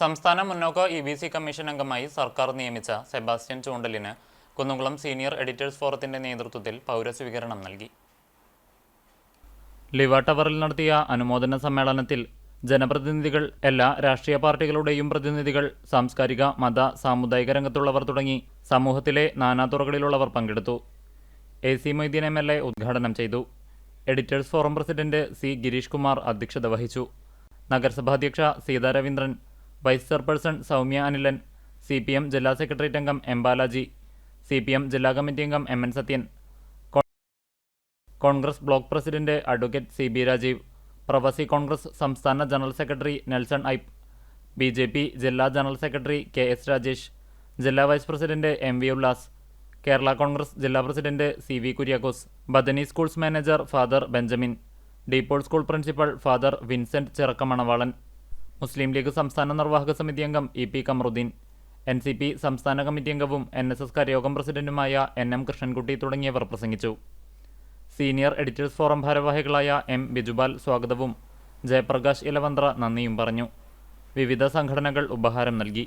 സംസ്ഥാന മുന്നോക്ക E B C commission അംഗമായി സർക്കാർ നിയമിച്ച സെബാസ്റ്റ്യൻ ചൂണ്ടലിന് കുന്നുകുളം സീനിയർ എഡിറ്റേഴ്സ് ഫോറത്തിന്റെ നേതൃത്വത്തിൽ പൗരസ്വീകരണം നൽകി. ലിവ ടവറിൽ നടത്തിയ അനുമോദന സമ്മേളനത്തിൽ ജനപ്രതിനിധികൾ എല്ലാ രാഷ്ട്രീയ പാർട്ടികളുടെയും പ്രതിനിധികൾ സാംസ്കാരിക മത സാമുദായിക രംഗത്തുള്ളവർ തുടങ്ങി സമൂഹത്തിലെ നാനാതുറകളിലുള്ളവർ പങ്കെടുത്തു. A C Moideen M L A ഉദ്ഘാടനം ചെയ്തു. Editors forum president C Girish Kumar അധ്യക്ഷത വഹിച്ചു. നഗരസഭാധ്യക്ഷ Seetha Raveendran vice chairperson Soumya Anilan C P M ജില്ലാ സെക്രട്ടേറിയറ്റ് അംഗം M Balaji C P M ജില്ലാ കമ്മിറ്റി അംഗം M N Sathyan Congress block president advocate C B Rajeev Pravasi Congress സംസ്ഥാന general secretary Nelson Ipe B J P ജില്ലാ general secretary K S Rajesh ജില്ലാ vice president M V Ullas Kerala Congress ജില്ലാ president C V Kuriakose Bethany schools manager father Benjamin De Paul school principal father Vincent Chirakkamanavalan Muslim League സംസ്ഥാന നിർവാഹക സമിതി അംഗം E P Kamaruddin. N C P സംസ്ഥാന committee അംഗവും N S S കരയോഗം പ്രസിഡന്റുമായ N M Krishnankutty തുടങ്ങിയവർ പ്രസംഗിച്ചു. സീനിയർ എഡിറ്റേഴ്സ് ഫോറം ഭാരവാഹികളായ എം ബിജുപാൽ സ്വാഗതവും ജയപ്രകാശ് ഇലവന്ത്ര നന്ദിയും പറഞ്ഞു. വിവിധ സംഘടനകൾ ഉപഹാരം നൽകി.